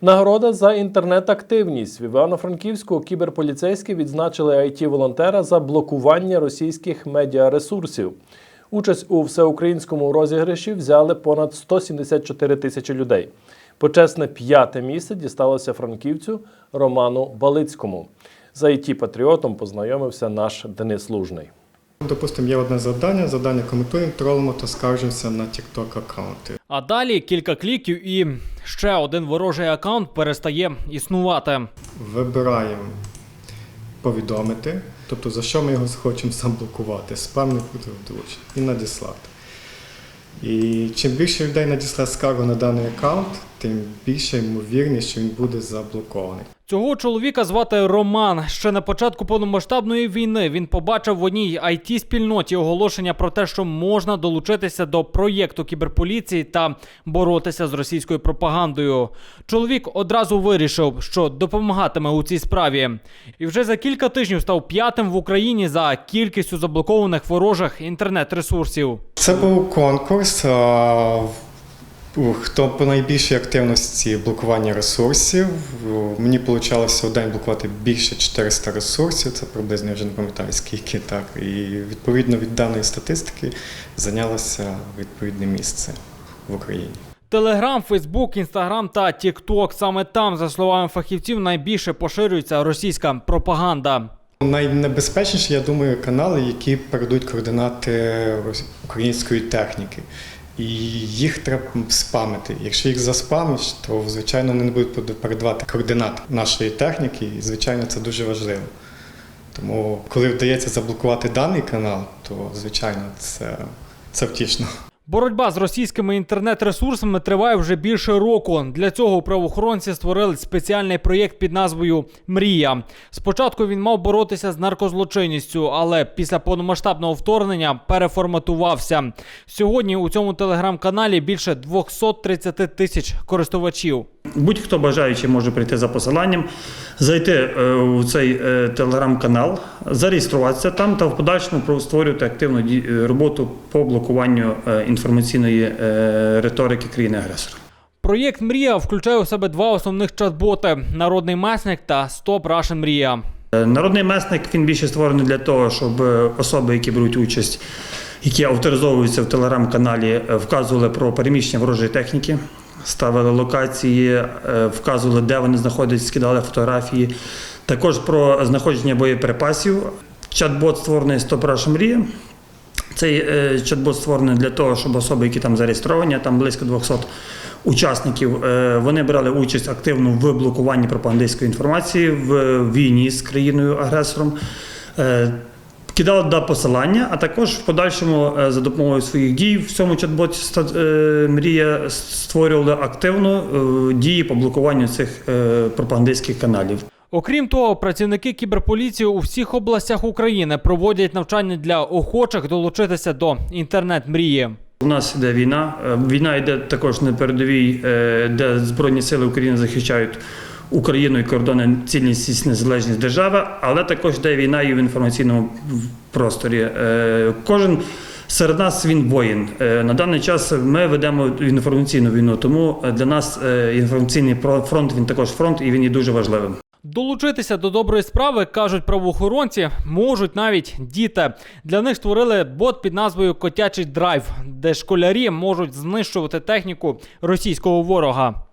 Нагорода за інтернет-активність в Івано-Франківську кіберполіцейські відзначили IT-волонтера за блокування російських медіаресурсів. Участь у всеукраїнському розіграші взяли понад 174 тисячі людей. Почесне п'яте місце дісталося франківцю Роману Балицькому. За IT-патріотом познайомився наш Денис Лужний. Допустимо, є одне завдання, завдання коментуємо, тролимо та скаржимося на TikTok аккаунти. А далі кілька кліків і ще один ворожий аккаунт перестає існувати. Вибираємо повідомити, тобто за що ми його хочемо заблокувати, спам не буде вдруч і надіслати. І чим більше людей надіслає скаргу на даний аккаунт, тим більше ймовірність, що він буде заблокований. Цього чоловіка звати Роман. Ще на початку повномасштабної війни він побачив в одній it спільноті оголошення про те, що можна долучитися до проєкту кіберполіції та боротися з російською пропагандою. Чоловік одразу вирішив, що допомагатиме у цій справі, і вже за кілька тижнів став п'ятим в Україні за кількістю заблокованих ворожих інтернет-ресурсів. Це був конкурс. а, Хто по найбільшій активності блокування ресурсів. Мені вийшло в день блокувати більше 400 ресурсів, це приблизно я вже не пам'ятаю скільки так. І відповідно від даної статистики зайнялося відповідне місце в Україні. Телеграм, Фейсбук, Інстаграм та Тікток саме там, за словами фахівців, найбільше поширюється російська пропаганда. Найнебезпечніші, я думаю, канали, які передають координати української техніки. І їх треба спамити. Якщо їх заспамиш, то звичайно вони будуть передавати координати нашої техніки, і звичайно це дуже важливо. Тому, коли вдається заблокувати даний канал, то звичайно це, це втішно. Боротьба з російськими інтернет-ресурсами триває вже більше року. Для цього правоохоронці створили спеціальний проєкт під назвою Мрія. Спочатку він мав боротися з наркозлочинністю, але після повномасштабного вторгнення переформатувався. Сьогодні у цьому телеграм-каналі більше 230 тисяч користувачів. Будь-хто бажаючий може прийти за посиланням, зайти е, у цей е, телеграм-канал, зареєструватися там та в подальшому створювати активну е, роботу по блокуванню е, інформаційної е, риторики країни-агресора. Проєкт Мрія включає у себе два основних чат-боти: народний месник та Стоп Russian Мрія. Е, Народний месник він більше створений для того, щоб е, особи, які беруть участь, які авторизовуються в телеграм-каналі, вказували про переміщення ворожої техніки, ставили локації, вказували, де вони знаходяться, скидали фотографії. Також про знаходження боєприпасів. Чат-бот створений «Стоп Раша Мрія». Цей е, чат-бот створений для того, щоб особи, які там зареєстровані, там близько 200 учасників, е, вони брали участь активно в блокуванні пропагандистської інформації в війні з країною-агресором. Е, Кидали да посилання, а також в подальшому е, за допомогою своїх дій в цьому чат-боті е, Мрія створювали активно е, дії по блокуванню цих е, пропагандистських каналів. Окрім того, працівники кіберполіції у всіх областях України проводять навчання для охочих долучитися до інтернет-мрії. У нас йде війна. Е, Війна йде також на передовій, е, де Збройні сили України захищають Україну і кордони, цілісність, незалежність держави, але також йде війна і в інформаційному просторі. Е, Кожен серед нас він воїн. На даний час ми ведемо інформаційну війну, тому для нас інформаційний фронт він також фронт і він є дуже важливим. Долучитися до доброї справи, кажуть правоохоронці, можуть навіть діти. Для них створили бот під назвою Котячий драйв, де школярі можуть знищувати техніку російського ворога.